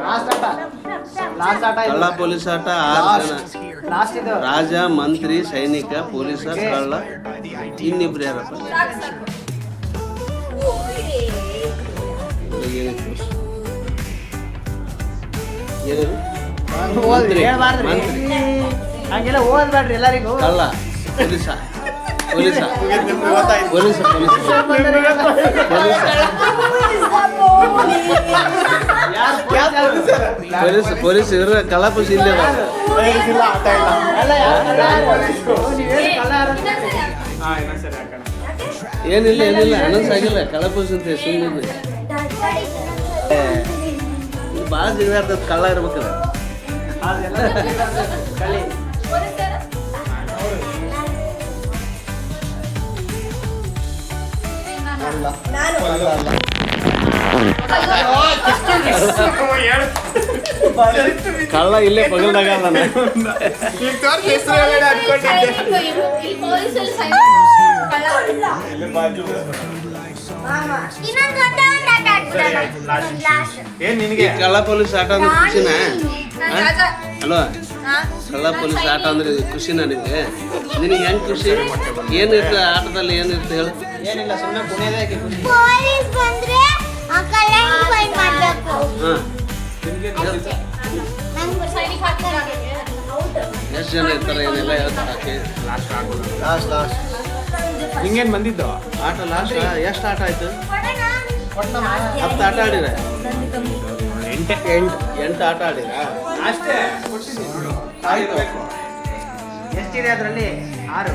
Last ಆಟ last ಆಟ ಕಳ್ಳ ಪೊಲೀಸ್ ಆಟ ಆರು ಜನ ಲಾಸ್ಟ್ ಇದು ರಾಜ ಮಂತ್ರಿ ಸೈನಿಕ ಪೊಲೀಸ ಕಳ್ಳ ಇನ್ನಿಬ್ರು ಯಾರಪ್ಪ ಏನದು? ಏನದು? ಮಂತ್ರಿ ಹೇಳ್ಬಾರ್ದ್ರಿ ಮಂತ್ರಿ ಹಂಗೆಲ್ಲ ಓದ್ಬೇಡ್ರಿ ಎಲ್ಲರಿಗೂ ಕಳ್ಳ ಪೊಲೀಸ ಪೊಲೀಸ ಪೊಲೀಸ ಪೊಲೀಸ ಪೊಲೀಸ ಪೊಲೀಸ್ ಪೊಲೀಸ್ ಇವ್ರ ಕಲಾಪುಸ್ ಇಲ್ಲ? ಏನಿಲ್ಲ ಏನಿಲ್ಲ ಅನೌನ್ಸ್ ಆಗಿಲ್ಲ ಕಲಾಪುಸ್ ಅಂತ ಸುಮ್ಮನೆ ಭಾಳ ಇರ್ತದ ಕಳ್ಳ ಅಲ್ಲ ಅಲ್ಲ. ಕಳ್ಳ ಇಲ್ಲೇ ಪಗಲ್ದಾಗ ಅದಾನ. ಏನ್ ನಿನ್ಗೆ? ಕಳ್ಳ ಪೊಲೀಸ್ ಆಟ ಅಂದ್ರೆ ಖುಷಿನ? ಹಲೋ ಕಳ್ಳ ಪೊಲೀಸ್ ಆಟ ಅಂದ್ರೆ ಖುಷಿನ ನಿನಗೆ? ನಿನಗೆ ಹೆಂಗ್ ಖುಷಿ? ಏನಿರ್ತ ಆಟದಲ್ಲಿ ಏನಿರ್ತ ಹೇಳು. ಏನಿಲ್ಲ ಸುಮ್ಮನೆ ಎಷ್ಟು ಜನ ಇರ್ತಾರೆ ಏನೆಲ್ಲ ಹೇಳ್ತಾರೆ ಆಟ ಲಾಸ್ಟ್ ಲಾಸ್ಟ್ ನಿಂಗೇನು ಬಂದಿದ್ದು? ಆಟ ಲಾಸ್ಟ್ ಎಷ್ಟು ಆಟ ಆಯ್ತು? ಹತ್ತು ಆಟ ಆಡಿರ? ಎಂಟು ಎಂಟು. ಎಂಟು ಆಟ ಆಡಿರ? ಅಷ್ಟೇ. ಆಯ್ತು. ಎಷ್ಟಿದೆ ಅದರಲ್ಲಿ? ಆರು.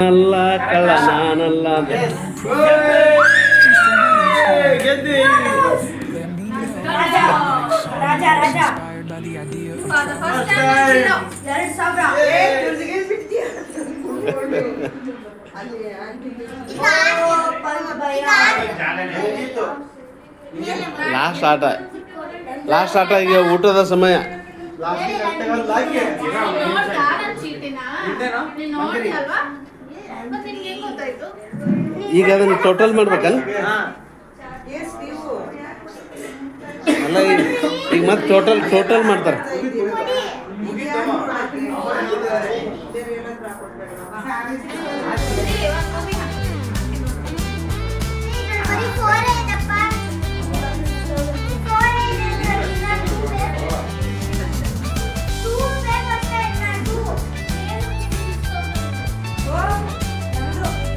ಹೇಳಪ್ಪ. ಅಲ್ಲ ಕಳ್ಳ ನಾನಲ್ಲ ಅಂತ ರಾಜ ರಾಜ ಎರಡು ಸಾವಿರ ಲಾಸ್ಟ್ ಆಟ ಲಾಸ್ಟ್ ಆಟ ಈಗ ಊಟದ ಸಮಯ ಈಗ ಅದನ್ನ ಟೋಟಲ್ ಮಾಡ್ಬೇಕಲ್ಲ. ಅಲ್ಲ ಈಗ ಈಗ ಮತ್ತೆ ಟೋಟಲ್ ಟೋಟಲ್ ಮಾಡ್ತಾರೆ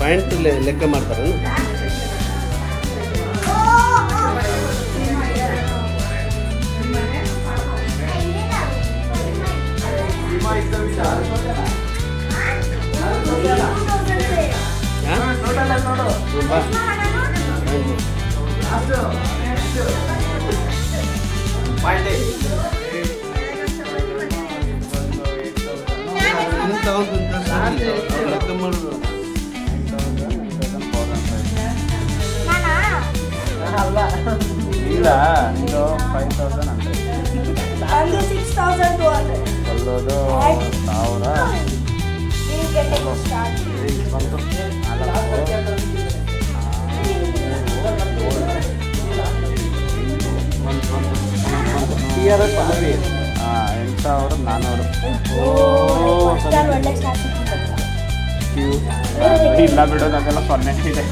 ಪಾಯಿಂಟ್ ಲೆಕ್ಕ ಮಾಡ್ತಾರೆ ಲೆಕ್ಕ ಇಲ್ಲ ಇದು ಫೈವ್ ತೌಸಂಡ್ ಅಂದ್ರೆ. ನಂದು ಸಿಕ್ಸ್ ತೌಸಂಡ್ ಟೂ ಹಂಡ್ರೆಡ್ ಕೊಲ್ಲೋದು. ಸಾವಿರ ಬಂತು ಹಾಂ ಎಂಟು ಸಾವಿರದ ನಾನ್ನೂರು ಇಲ್ಲ ಬಿಡೋದು ಅದೆಲ್ಲ ಸೊನ್ನೆ ಇದೆ.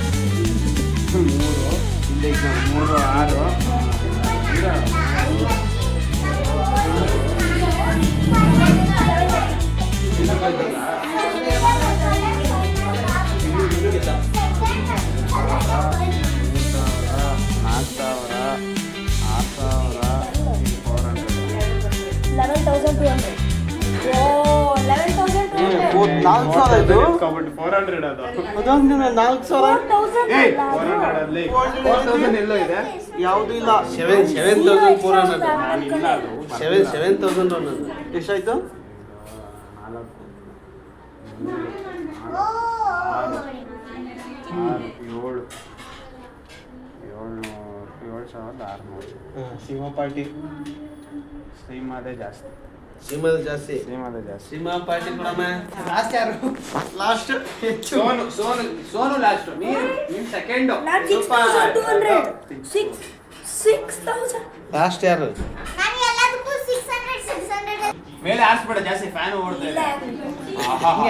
ಮೂರು ಇಲ್ಲಿ ಇದು ಮೂರು ಆರು ಸಾವಿರ ಇದು ಕಬಡ್ಡಿ ಫೋರ್ ಹಂಡ್ರೆಡ್ ಅದು. ಅದೊಂದು ನಾಲ್ಕು ಸಾವಿರ ಅಲ್ಲಿ. ಎಲ್ಲೋ ಇದೆ? ಯಾವುದು ಇಲ್ಲ. Seven seven thousand four hundred ನಾನು ಇಲ್ಲ ಅದು. ಸೆವೆನ್ ಸೆವೆನ್ ತೌಸಂಡ್ ಅನ್ನೋದು ಎಷ್ಟಾಯ್ತು? ಏಳು ಏಳ್ನೂರು ಏಳು ಸಾವಿರದ ಆರುನೂರು. ಸಿಂಹ ಪಾರ್ಟಿ. ಶ್ರೀಮಾದೇ ಜಾಸ್ತಿ. ಸೀಮದ ಜಾಸ್ತಿ. ಶ್ರೀಮಾದೇ ಜಾಸ್ತಿ. ಸೀಮಾ ಪಾರ್ಟಿ ಕೊಡಮ್ಮ. ಲಾಸ್ಟ್ ಯಾರು? ಲಾಸ್ಟ್ ಸೋನು ಸೋನು ಸೋನು ಲಾಸ್ಟ್ ನೀನು ನೀನು ಸೆಕೆಂಡ್. ಲಾಸ್ಟ್ ಯಾರು? ಮೇಲೆ ಆರಿಸ್ಬೇಡ ಜಾಸ್ತಿ ಫ್ಯಾನ್ ಓಡ್ತಾ ಆಹಾ.